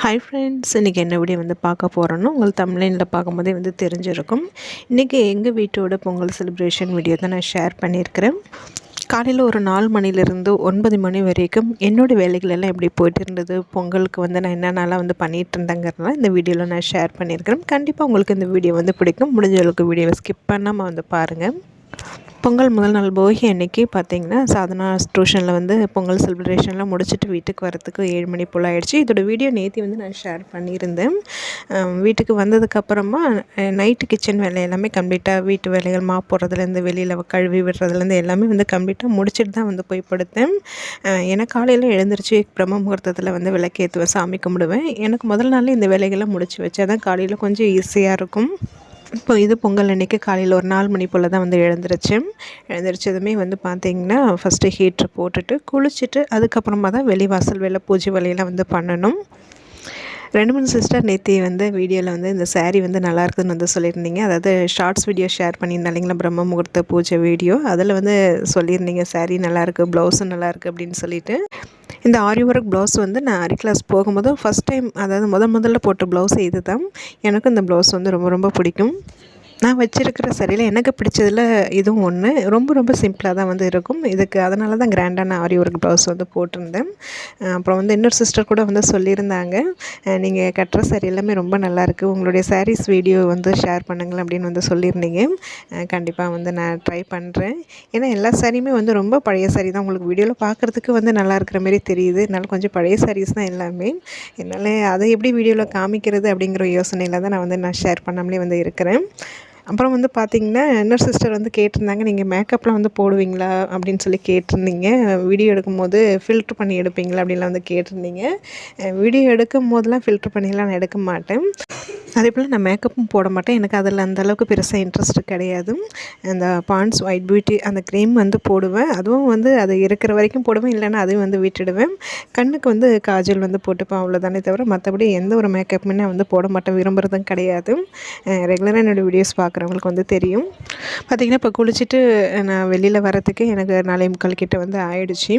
Hi friends இன்றைக்கி என்ன video வந்து பார்க்க போகிறோன்னா உங்கள் தமிழ்லைனில் பார்க்கும்போதே வந்து தெரிஞ்சிருக்கும். இன்றைக்கி எங்கள் வீட்டோட பொங்கல் செலிப்ரேஷன் வீடியோ தான் நான் ஷேர் பண்ணியிருக்கிறேன். காலையில் ஒரு நாலு மணிலேருந்து ஒன்பது மணி வரைக்கும் என்னோடய வேலைகளெல்லாம் எப்படி போயிட்டு இருந்தது பொங்கலுக்கு வந்து நான் என்னென்னலாம் வந்து பண்ணிகிட்டு இருந்தேங்கிறதுலாம் இந்த வீடியோவில் நான் ஷேர் பண்ணியிருக்கிறேன். கண்டிப்பாக உங்களுக்கு இந்த வீடியோ வந்து பிடிக்கும். முடிஞ்ச அளவுக்கு வீடியோவை ஸ்கிப் பண்ணாமல் வந்து பாருங்கள் பொங்கல் முதல் நாள் போகி அன்னைக்கு பார்த்தீங்கன்னா சாதனா டியூஷனில் வந்து பொங்கல் செலிப்ரேஷன்லாம் முடிச்சுட்டு வீட்டுக்கு வரத்துக்கு ஏழு மணி போல் ஆகிடுச்சு இதோட வீடியோ நேற்றி வந்து நான் ஷேர் பண்ணியிருந்தேன். வீட்டுக்கு வந்ததுக்கப்புறமா நைட்டு கிச்சன் வேலை எல்லாமே கம்ப்ளீட்டாக வீட்டு வேலைகள் மா போடுறதுலேருந்து வெளியில் கழுவி விடுறதுலேருந்து எல்லாமே வந்து கம்ப்ளீட்டாக முடிச்சுட்டு தான் வந்து போய் படுத்தேன். ஏன்னா காலையில் எழுந்திரிச்சு பிரம்ம முகூர்த்தத்தில் வந்து விளக்கேற்றுவேன் சாமி கும்பிடுவேன். எனக்கு முதல் நாளில் இந்த வேலைகள்லாம் முடிச்சு வச்சா தான் காலையில் கொஞ்சம் ஈஸியாக இருக்கும். இப்போ இது பொங்கல் அன்றைக்கி காலையில் ஒரு நாலு மணி போல் தான் வந்து எழுந்திரிச்சேன் எழுந்திரிச்சதுமே வந்து பார்த்திங்கன்னா ஃபஸ்ட்டு ஹீட்ரு போட்டுட்டு குளிச்சுட்டு அதுக்கப்புறமா தான் வெளிவாசல் வெளில பூஜை வேலையெல்லாம் வந்து பண்ணணும். ரெண்டு மூணு சிஸ்டர் நேத்தி வந்து வீடியோவில் வந்து இந்த சாரீ வந்து நல்லா இருக்குதுன்னு வந்து சொல்லியிருந்தீங்க. அதாவது ஷார்ட்ஸ் வீடியோ ஷேர் பண்ணியிருந்தேன் இல்லைங்களா? பிரம்ம முகூர்த்த பூஜை வீடியோ அதில் வந்து சொல்லியிருந்தீங்க சேரீ நல்லாயிருக்கு ப்ளவுஸும் நல்லாயிருக்கு அப்படின்னு சொல்லிட்டு. இந்த ஆரி ஒர்க் ப்ளவுஸ் வந்து நான் ஆரி கிளாஸ் போகும்போது ஃபஸ்ட் டைம் அதாவது முத முதல்ல போட்ட ப்ளவுஸ் இது தான் எனக்கும் இந்த ப்ளவுஸ் வந்து ரொம்ப ரொம்ப பிடிக்கும். நான் வச்சுருக்கிற சரியில் எனக்கு பிடிச்சதில் இதுவும் ஒன்று ரொம்ப ரொம்ப சிம்பிளாக தான் வந்து இருக்கும். இதுக்கு அதனால தான் கிராண்டான ஆரி ஒர்க் ப்ளவுஸ் வந்து போட்டிருந்தேன். அப்புறம் வந்து இன்னொரு சிஸ்டர் கூட வந்து சொல்லியிருந்தாங்க. நீங்கள் கட்டுற சரி எல்லாமே ரொம்ப நல்லாயிருக்கு உங்களுடைய சாரீஸ் வீடியோ வந்து ஷேர் பண்ணுங்கள் அப்படின்னு வந்து சொல்லியிருந்தீங்க. கண்டிப்பாக வந்து நான் ட்ரை பண்ணுறேன் ஏன்னா எல்லா சாரியுமே வந்து ரொம்ப பழைய சாரி தான். உங்களுக்கு வீடியோவில் பார்க்குறதுக்கு வந்து நல்லா இருக்கிற மாரி தெரியுது. என்னால் கொஞ்சம் பழைய சாரீஸ் தான் எல்லாமே. என்னால் அதை எப்படி வீடியோவில் காமிக்கிறது அப்படிங்கிற யோசனையில் தான் நான் வந்து நான் ஷேர் பண்ணாமலே வந்து இருக்கிறேன். அப்புறம் வந்து பார்த்திங்கன்னா இன்னொரு சிஸ்டர் வந்து கேட்டிருந்தாங்க நீங்கள் மேக்கப்லாம் வந்து போடுவீங்களா? அப்படின்னு சொல்லி கேட்டிருந்தீங்க. வீடியோ எடுக்கும்போது ஃபில்ட்ரு பண்ணி எடுப்பீங்களா? அப்படின்லாம் வந்து கேட்டிருந்தீங்க. வீடியோ எடுக்கும் போதெல்லாம் ஃபில்ட்ரு பண்ணிலாம் நான் எடுக்க மாட்டேன். அதே போல் நான் மேக்கப்பும் போட மாட்டேன். எனக்கு அதில் அந்தளவுக்கு பெருசாக இன்ட்ரெஸ்ட் கிடையாது. அந்த பாண்ட்ஸ் ஒயிட் பியூட்டி அந்த க்ரீம் வந்து போடுவேன். அதுவும் வந்து அது இருக்கிற வரைக்கும் போடுவேன். இல்லைன்னா அதையும் வந்து விட்டுடுவேன். கண்ணுக்கு வந்து காஜல் வந்து போட்டுப்பேன் அவ்வளோதானே தவிர மற்றபடி எந்த ஒரு மேக்கப்புமே நான் வந்து போட மாட்டேன். விரும்புகிறதும் கிடையாது. ரெகுலராக என்னோடய வீடியோஸ் பார்க்குறவங்களுக்கு வந்து தெரியும். பார்த்திங்கன்னா இப்போ குளிச்சுட்டு நான் வெளியில் வரத்துக்கு எனக்கு நாளை முக்கால் கிட்ட வந்து ஆயிடுச்சு.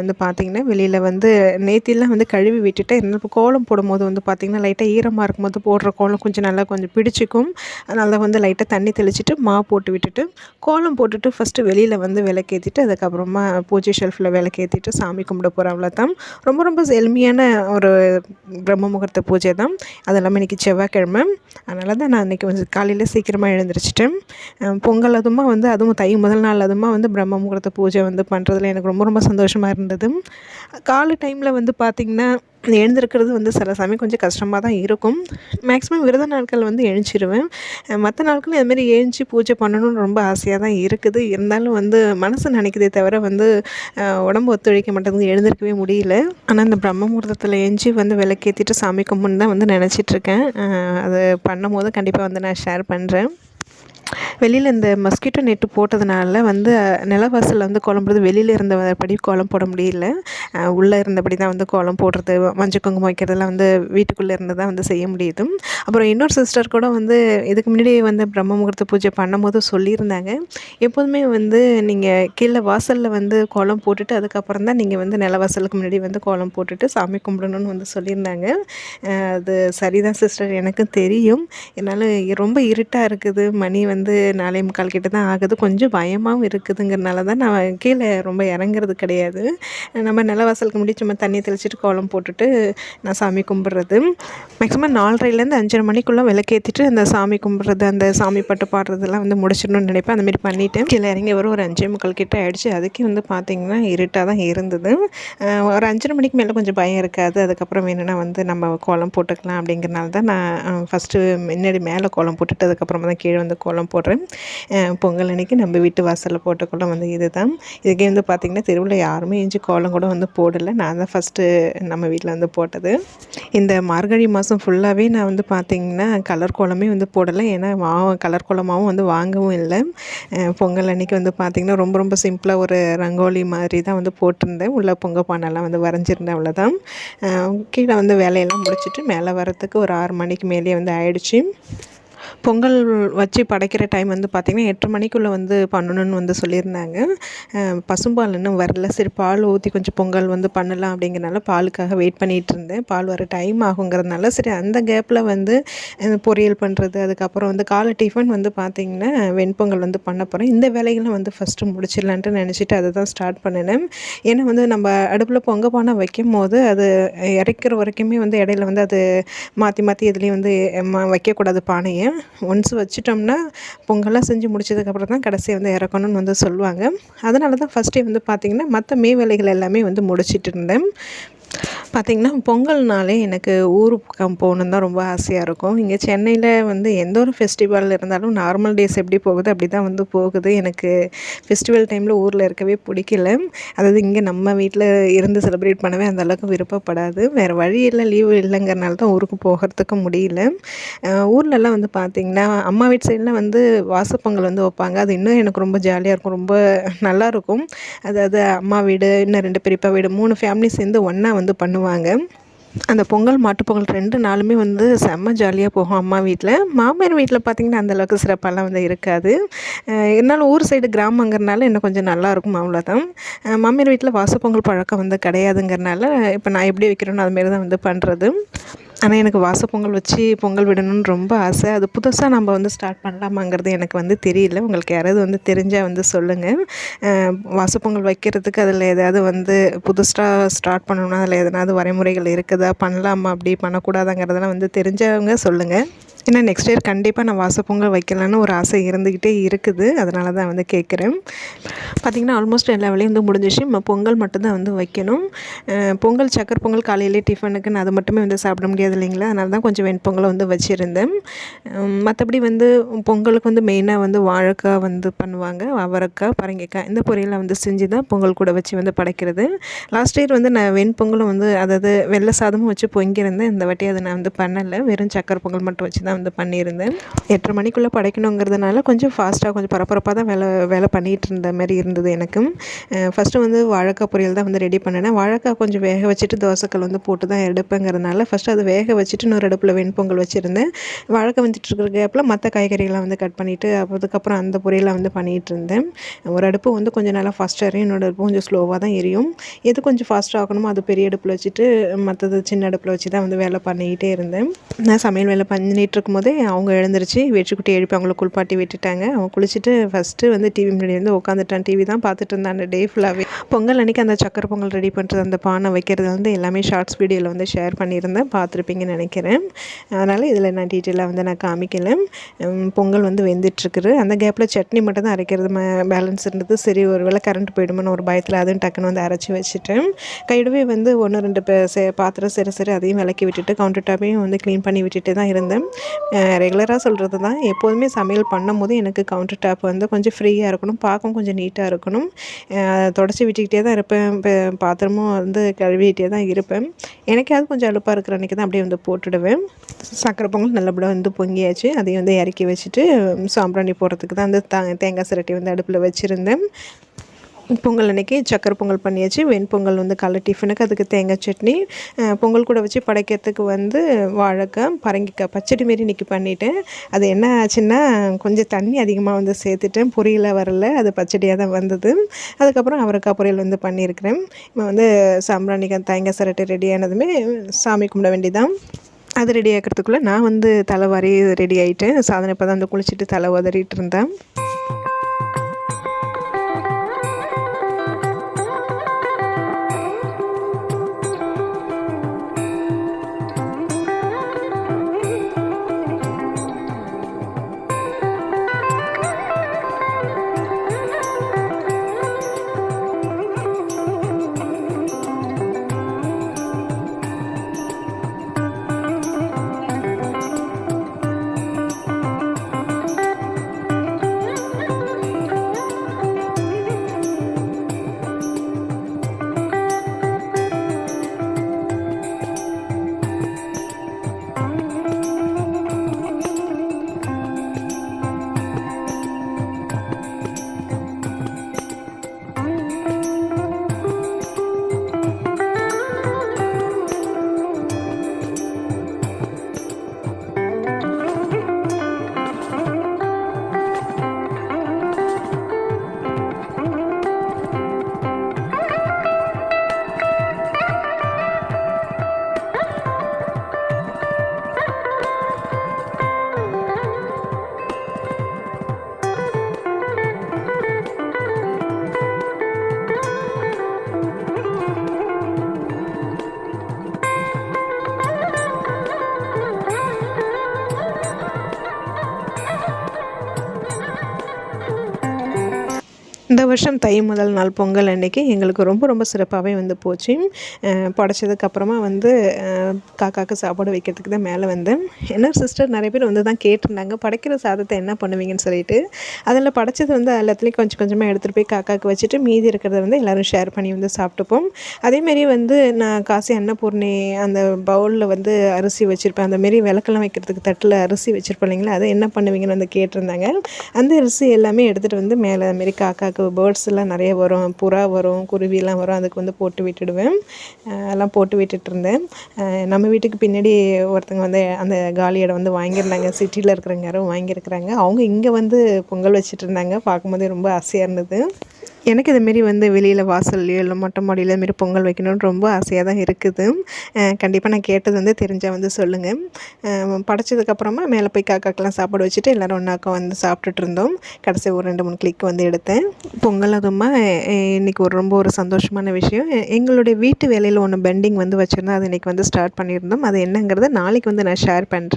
வந்து பார்த்திங்கன்னா வெளியில் வந்து நேத்திலாம் வந்து கழுவி விட்டுட்டு என்ன இப்போ கோலம் போடும்போது வந்து பார்த்திங்கன்னா லைட்டாக ஈரமாக இருக்கும்போது போடுற கோலம் கொஞ்சம் நல்லா கொஞ்சம் பிடிச்சிக்கும். அதனால் வந்து லைட்டாக தண்ணி தெளிச்சிட்டு மா போட்டு விட்டுட்டு கோலம் போட்டுட்டு ஃபஸ்ட்டு வெளியில் வந்து விளக்கேற்றிட்டு அதுக்கப்புறமா பூஜை ஷெல்ஃபில் விளக்கேற்றிட்டு சாமி கும்பிட போகிறோம் அவ்வளோதான் ரொம்ப ரொம்ப எளிமையான ஒரு பிரம்ம முகூர்த்த பூஜை தான். அது இல்லாமல் இன்றைக்கி செவ்வாய்க்கிழமை. அதனால தான் நான் இன்றைக்கி கொஞ்சம் காலையில் சீக்கிரமாக எழுந்திரிச்சிட்டு பொங்கல் அதுமா வந்து அதுவும் தை முதல் நாள் அதுமா வந்து பிரம்ம முகூர்த்த பூஜை வந்து பண்ணுறதுல எனக்கு ரொம்ப ரொம்ப சந்தோஷமாக இருந்தது. காலை டைமில் வந்து பார்த்திங்கன்னா எழுந்திருக்கிறது வந்து சில சமயம் கொஞ்சம் கஷ்டமாக தான் இருக்கும். மேக்ஸிமம் விரத நாட்கள் வந்து எழுந்திருவேன் மற்ற நாட்கள் அதுமாரி எழுஞ்சி பூஜை பண்ணணும்னு ரொம்ப ஆசையாக தான் இருக்குது. இருந்தாலும் வந்து மனசு நினைக்கிறதே தவிர வந்து உடம்பு ஒத்துழைக்க மாட்டேங்குது எழுந்திருக்கவே முடியல. ஆனால் இந்த பிரம்ம முகூர்த்தத்தில் எழுஞ்சி வந்து விளக்கேற்றிட்டு சாமி கும்பிட்னு தான் வந்து நினச்சிட்ருக்கேன் அது பண்ணும் போது கண்டிப்பாக வந்து நான் ஷேர் பண்ணுறேன் வெளியில் இந்த மஸ்கிட்டோ நெட்டு போட்டதுனால வந்து நிலவாசலில் வந்து கோலம் போடுறது வெளியில் இருந்தபடி கோலம் போட முடியல. உள்ளே இருந்தபடி தான் வந்து கோலம் போடுறது மஞ்சள் குங்குமம் வைக்கிறதெல்லாம் வந்து வீட்டுக்குள்ளே இருந்து தான் வந்து செய்ய முடியுது அப்புறம் இன்னொரு சிஸ்டர் கூட வந்து இதுக்கு முன்னாடி வந்து பிரம்ம முகூர்த்த பூஜை பண்ணும்போது சொல்லியிருந்தாங்க. எப்போதுமே வந்து நீங்கள் கீழே வாசலில் வந்து கோலம் போட்டுட்டு அதுக்கப்புறம் தான் நீங்கள் வந்து நிலவாசலுக்கு முன்னாடி வந்து கோலம் போட்டுட்டு சாமி கும்பிடணும்னு வந்து சொல்லியிருந்தாங்க. அது சரிதான் சிஸ்டர் எனக்கும் தெரியும். என்னால் ரொம்ப இருட்டாக இருக்குது மணி வந்து நாலே முக்கால் கிட்ட தான் ஆகுது. கொஞ்சம் பயமாகவும் இருக்குதுங்கிறனால தான் நான் கீழே ரொம்ப இறங்குறது கிடையாது. நம்ம நிலவாசலுக்கு முன்னாடி சும்மா தண்ணி தெளிச்சிட்டு கோலம் போட்டுட்டு நான் சாமி கும்பிட்றது. மேக்ஸிமம் நாலரைலேருந்து அஞ்சரை மணிக்குள்ளே விளக்கேற்றிட்டு அந்த சாமி கும்பிட்றது அந்த சாமி பாட்டு பாடுறதெல்லாம் வந்து முடிச்சிடணும்னு நினைப்பேன். அந்தமாரி பண்ணிவிட்டேன் கீழே இறங்கி வரும் ஒரு அஞ்சே முக்கால் கிட்ட ஆகிடுச்சு அதுக்கே வந்து பார்த்திங்கன்னா இருட்டாக தான் இருந்தது. ஒரு அஞ்சரை மணிக்கு மேலே கொஞ்சம் பயம் இருக்காது. அதுக்கப்புறம் வேணும்னா வந்து நம்ம கோலம் போட்டுக்கலாம் அப்படிங்கிறனால தான் நான் ஃபஸ்ட்டு முன்னாடி மேலே கோலம் போட்டுட்டு அதுக்கப்புறமா தான் கீழே வந்து கோலம் போடுறேன். பொங்கல் அன்றைக்கி நம்ம வீட்டு வாசலில் போட்ட கோலம் வந்து இது தான் இதுக்கே வந்து பார்த்திங்கன்னா தெருவில் யாருமே எஞ்சி கோலம் கூட வந்து போடலை. நான் தான் ஃபஸ்ட்டு நம்ம வீட்டில் வந்து போட்டது. இந்த மார்கழி மாதம் ஃபுல்லாகவே நான் வந்து பார்த்திங்கன்னா கலர் கோலமே வந்து போடலை. ஏன்னா மா கலர் கோலமாகவும் வந்து வாங்கவும் இல்லை. பொங்கல் அன்றைக்கி வந்து பார்த்திங்கன்னா ரொம்ப ரொம்ப சிம்பிளாக ஒரு ரங்கோலி மாதிரி தான் வந்து போட்டிருந்தேன். உள்ள பொங்கல் பானெல்லாம் வந்து வரைஞ்சிருந்தேன் அவ்வளோதான் கீழே வந்து வேலையெல்லாம் முடிச்சுட்டு மேலே வரத்துக்கு ஒரு ஆறு மணிக்கு மேலேயே வந்து ஆயிடுச்சு. பொங்கல் வச்சு படைக்கிற டைம் வந்து பார்த்திங்கன்னா எட்டு மணிக்குள்ளே வந்து பண்ணணும்னு வந்து சொல்லியிருந்தாங்க. பசும்பால் இன்னும் வரல. சரி பால் ஊற்றி கொஞ்சம் பொங்கல் வந்து பண்ணலாம் அப்படிங்கிறனால பாலுக்காக வெயிட் பண்ணிகிட்டு இருந்தேன். பால் வர டைம் ஆகுங்கிறதுனால சரி அந்த கேப்பில் வந்து பொரியல் பண்ணுறது அதுக்கப்புறம் வந்து காலை டிஃபன் வந்து பார்த்திங்கன்னா வெண்பொங்கல் வந்து பண்ண போகிறேன் இந்த வேலைகளை வந்து ஃபஸ்ட்டு முடிச்சிடலான்ட்டு நினச்சிட்டு அதை தான் ஸ்டார்ட் பண்ணினேன். ஏன்னா வந்து நம்ம அடுப்பில் பொங்க பானை வைக்கும் போது அது இறக்கிற வரைக்குமே வந்து இடையில வந்து அது மாற்றி மாற்றி எதுலேயும் வந்து வைக்கக்கூடாது பானையை. ஒன்ஸ் வச்சுட்டோம்னா பொங்கல்லாம் செஞ்சு முடிச்சதுக்கப்புறம் தான் கடைசியாக வந்து இறக்கணும்னு வந்து சொல்லுவாங்க. அதனால தான் ஃபஸ்ட்டே வந்து பார்த்திங்கன்னா மற்ற மே வேலைகள் எல்லாமே வந்து முடிச்சிட்டு இருந்தேன். பார்த்திங்கன்னா பொங்கல்னாலே எனக்கு ஊருக்கு போகணுன்னு தான் ரொம்ப ஆசையாக இருக்கும். இங்கே சென்னையில் வந்து எந்த ஒரு ஃபெஸ்டிவல் இருந்தாலும் நார்மல் டேஸ் எப்படி போகுது அப்படி தான் வந்து போகுது. எனக்கு ஃபெஸ்டிவல் டைமில் ஊரில் இருக்கவே பிடிக்கல. அதாவது இங்கே நம்ம வீட்டில் இருந்து செலிப்ரேட் பண்ணவே அந்தளவுக்கு விருப்பப்படாது. வேறு வழி இல்லை லீவு இல்லைங்கிறனால தான் ஊருக்கு போகிறதுக்கு முடியல. ஊர்லலாம் வந்து பார்த்திங்கன்னா அம்மா வீட்டு சைடில் வந்து வாசப்பொங்கல் வந்து வைப்பாங்க. அது இன்னும் எனக்கு ரொம்ப ஜாலியாக இருக்கும். ரொம்ப நல்லாயிருக்கும் அதாவது அம்மா வீடு இன்னும் ரெண்டு பெரியப்பா வீடு மூணு ஃபேமிலி சேர்ந்து ஒன்றா வந்து பண்ணுவாங்க. அந்த பொங்கல் மாட்டுப்பொங்கல் ரெண்டு நாளுமே வந்து செம்ம ஜாலியாக போகும் அம்மா வீட்டில் மாமியார் வீட்டில் பார்த்திங்கன்னா அந்தளவுக்கு சிறப்பாலாம் வந்து இருக்காது. இருந்தாலும் ஊர் சைடு கிராமங்கிறனால இன்னும் கொஞ்சம் நல்லாயிருக்கும் அவ்வளோதான் மாமியார் வீட்டில் வாசப்பொங்கல் பழக்கம் வந்து கிடையாதுங்கிறனால இப்போ நான் எப்படி வைக்கிறேனோ அதுமாரி தான் வந்து பண்ணுறது ஆனால் எனக்கு வாசப்பொங்கல் வச்சு பொங்கல் விடணும்னு ரொம்ப ஆசை. அது புதுசாக நம்ம வந்து ஸ்டார்ட் பண்ணலாமாங்கிறது எனக்கு வந்து தெரியல. உங்களுக்கு யாராவது வந்து தெரிஞ்சால் வந்து சொல்லுங்கள் வாச வாசப்பொங்கல் வைக்கிறதுக்கு அதில் ஏதாவது வந்து புதுசாக ஸ்டார்ட் பண்ணணும்னா அதில் எதனாவது வரைமுறைகள் இருக்குதா? பண்ணலாமா? அப்படி பண்ணக்கூடாதாங்கிறதெல்லாம் வந்து தெரிஞ்சவங்க சொல்லுங்கள் ஏன்னா நெக்ஸ்ட் இயர் கண்டிப்பாக நான் வாசப்பொங்கல் வைக்கலான்னு ஒரு ஆசை இருந்துக்கிட்டே இருக்குது. அதனால தான் வந்து கேட்குறேன் பார்த்திங்கன்னா ஆல்மோஸ்ட் எல்லா வேலையும் வந்து முடிஞ்சிச்சு நம்ம பொங்கல் மட்டும்தான் வந்து வைக்கணும். பொங்கல் சக்கரை பொங்கல் காலையிலே டிஃபனுக்கு நான் மட்டுமே வந்து சாப்பிட முடியாது இல்லைங்களா? அதனால தான் கொஞ்சம் வெண்பொங்கலை வந்து வச்சுருந்தேன். மற்றபடி வந்து பொங்கலுக்கு வந்து மெயினாக வந்து வாழைக்காய் வந்து பண்ணுவாங்க. அவரைக்காய் பரங்கிக்காய் இந்த பொரியலை வந்து செஞ்சு தான் பொங்கல் கூட வச்சு வந்து படைக்கிறது. லாஸ்ட் இயர் வந்து நான் வெண்பொங்கலும் வந்து அதாவது வெள்ளை சாதமும் வச்சு பொங்கியிருந்தேன். இந்த வாட்டி அதை நான் வந்து பண்ணலை. வெறும் சக்கரை பொங்கல் மட்டும் வச்சு தான் வந்து பண்ணியிருந்தேன். எட்டரை மணிக்குள்ளே படைக்கணுங்கிறதுனால கொஞ்சம் ஃபாஸ்ட்டாக கொஞ்சம் பரபரப்பாக தான் வேலை வேலை பண்ணிகிட்டு இருந்த மாதிரி இருந்தது எனக்கும். ஃபஸ்ட்டு வந்து வாழைக்காய் பொரியல் தான் வந்து ரெடி பண்ணினேன். வாழைக்காய் கொஞ்சம் வேக வச்சுட்டு தோசைக்கல் வந்து போட்டு தான் எடுப்பேங்கிறதுனால ஃபஸ்ட்டு அதை வேக வச்சுட்டு இன்னொரு அடுப்பில் வெண்பொங்கல் வச்சுருந்தேன். வாழைக்காய் வந்துட்டு இருக்கிற கேப்பில் மற்ற காய்கறிகள்லாம் வந்து கட் பண்ணிவிட்டு அதுக்கப்புறம் அந்த பொரியலை வந்து பண்ணிகிட்டு இருந்தேன் ஒரு அடுப்பு வந்து கொஞ்சம் நல்லா ஃபாஸ்ட்டாக எரியும் இன்னொரு அடுப்பு கொஞ்சம் ஸ்லோவாக தான் எரியும். எது கொஞ்சம் ஃபாஸ்ட்டாக ஆகணுமோ அது பெரிய அடுப்பில் வச்சுட்டு மற்றது சின்ன அடுப்பில் வச்சு தான் வந்து வேலை பண்ணிக்கிட்டே இருந்தேன். நான் சமையல் வேலை பண்ணிட்டு இருக்கும்போதே அவங்க எழுந்திரிச்சு வெற்றிக்குட்டி எழுப்பி அவங்கள குளிப்பாட்டி விட்டுட்டாங்க. அவங்க குளிச்சுட்டு ஃபஸ்ட்டு வந்து டிவி முன்னாடி வந்து உட்காந்துட்டான் டிவி தான் பார்த்துட்டு இருந்தான் டே ஃபுல்லாகவே பொங்கல் அன்றைக்கி அந்த சக்கரை பொங்கல் ரெடி பண்ணுறது அந்த பானை வைக்கிறது வந்து எல்லாமே ஷார்ட்ஸ் வீடியோவில் வந்து ஷேர் பண்ணியிருந்தேன். பார்த்துருப்பீங்கன்னு நினைக்கிறேன். அதனால் இதில் நான் டீட்டெயிலாக வந்து நான் காமிக்கல. பொங்கல் வந்து வெந்துட்டுருக்குது. அந்த கேப்பில் சட்னி மட்டும் தான் அரைக்கிறது பேலன்ஸ் இருந்தது. சரி ஒரு வேளை கரண்ட் போயிடுமோன்னு ஒரு பயத்தில் அதுவும் டக்குன்னு வந்து அரைச்சி வச்சுட்டேன். கையிடவே வந்து ஒன்று ரெண்டு சே பாத்திரம் சரி சரி அதையும் விளக்கி விட்டுட்டு கவுண்டர் டாப்பையும் வந்து க்ளீன் பண்ணி விட்டுட்டு தான் இருந்தேன். ரெகுலராக சொல்கிறது தான் எப்போதுமே சமையல் பண்ணும் போது எனக்கு கவுண்டர் டாப் வந்து கொஞ்சம் ஃப்ரீயாக இருக்கணும். பார்க்கவும் கொஞ்சம் நீட்டாக இருக்கணும். தொடச்சி விட்டுக்கிட்டே தான் இருப்பேன். இப்போ பாத்திரமும் வந்து கழுவிக்கிட்டே தான் இருப்பேன். எனக்காவது கொஞ்சம் அழுப்பாக இருக்கிற அன்றைக்கி தான் அப்படியே வந்து போட்டுடுவேன். சக்கரை பொங்கல் நல்லபடியாக வந்து பொங்கியாச்சு. அதையும் வந்து இறக்கி வச்சுட்டு சாம்பிராணி போடுறதுக்கு தான் அந்த தேங்காய் சிரட்டி வந்து அடுப்பில் வச்சுருந்தேன். பொங்கல் அன்றைக்கி சக்கரை பொங்கல் பண்ணியாச்சு வெண்பொங்கல் வந்து காலை டிஃபனுக்கு அதுக்கு தேங்காய் சட்னி பொங்கல் கூட வச்சு படைக்கிறதுக்கு வந்து வாழைக்காய் பரங்கிக்காய் பச்சடி மாரி இன்றைக்கி பண்ணிட்டேன். அது என்ன ஆச்சுன்னா கொஞ்சம் தண்ணி அதிகமாக வந்து சேர்த்துட்டேன். பொரியல வரல அது பச்சடியாக தான் வந்தது. அதுக்கப்புறம் அவரைக்காய் பொரியல் வந்து பண்ணியிருக்கிறேன். இப்போ வந்து சாம்பிராணிக்காய் தேங்காய் சரட்டு ரெடி ஆனதுமே சாமி கும்பிட வேண்டியதான் அது ரெடி ஆக்கிறதுக்குள்ளே நான் வந்து தலைவாரி ரெடி ஆகிட்டேன் சாதனை இப்போ தான் வந்து குளிச்சுட்டு தலை உதறிட்டு இருந்தேன். இந்த வருஷம் தை முதல் நாள் பொங்கல் அன்றைக்கி எங்களுக்கு ரொம்ப ரொம்ப சிறப்பாகவே வந்து போச்சு. படைச்சதுக்கப்புறமா வந்து காக்காவுக்கு காக்காக்கு சாப்பாடு வைக்கிறதுக்கு தான் மேலே வந்தேன். என்ன சிஸ்டர் நிறைய பேர் வந்து தான் கேட்டிருந்தாங்க. படைக்கிற சாதத்தை என்ன பண்ணுவீங்கன்னு சொல்லிட்டு. அதில் படைச்சது வந்து எல்லாத்துலேயும் கொஞ்சம் கொஞ்சமாக எடுத்துகிட்டு போய் காக்காக்கு வச்சுட்டு மீதி இருக்கிறத வந்து எல்லோரும் ஷேர் பண்ணி வந்து சாப்பிட்டுப்போம். அதேமாரி வந்து நான் காசி அன்னபூர்ணி அந்த பவுலில் வந்து அரிசி வச்சுருப்பேன். அந்தமாரி விளக்கெல்லாம் வைக்கிறதுக்கு தட்டில் அரிசி வச்சுருப்பேன் இல்லைங்களா? அதை என்ன பண்ணுவீங்கன்னு வந்து கேட்டிருந்தாங்க. அந்த அரிசி எல்லாமே எடுத்துகிட்டு வந்து மேலே அதுமாரி காக்காக்கு பேர்ட்ஸ் எல்லாம் நிறைய வரும் புறா வரும் குருவிலாம் வரும் அதுக்கு வந்து போட்டு விட்டுடுவேன். எல்லாம் போட்டு விட்டுட்டு இருந்தேன். நம்ம வீட்டுக்கு பின்னாடி ஒருத்தங்க வந்து அந்த காலி இடம் வந்து வாங்கியிருந்தாங்க. சிட்டியில் இருக்கிறவங்க யாரும் வாங்கியிருக்கிறாங்க. அவங்க இங்கே வந்து பொங்கல் வச்சுட்டு இருந்தாங்க. பார்க்கும்போதே ரொம்ப ஆசையாக இருந்தது. எனக்கு இதுமாரி வந்து வெளியில் வாசல்லையோ இல்லை மொட்டை மாடியில் இதுமாரி பொங்கல் வைக்கணும்னு ரொம்ப ஆசையாக தான் இருக்குது. கண்டிப்பாக நான் கேட்டது வந்து தெரிஞ்சால் வந்து சொல்லுங்கள் படைச்சதுக்கப்புறமா மேலே போய் காக்காக்கெலாம் சாப்பாடு வச்சுட்டு எல்லோரும் ஒன்றாக்க வந்து சாப்பிட்டுட்டு இருந்தோம். கடைசி ஒரு ரெண்டு மூணு கிளிக் வந்து எடுத்தேன். பொங்கல் அதுமா இன்றைக்கி ஒரு ரொம்ப ஒரு சந்தோஷமான விஷயம். எங்களுடைய வீட்டு வேலையில் ஒன்று பெண்டிங் வந்து வச்சுருந்தோம் அது இன்றைக்கி வந்து ஸ்டார்ட் பண்ணியிருந்தோம். அது என்னங்கிறத நாளைக்கு வந்து நான் ஷேர் பண்ணுறேன்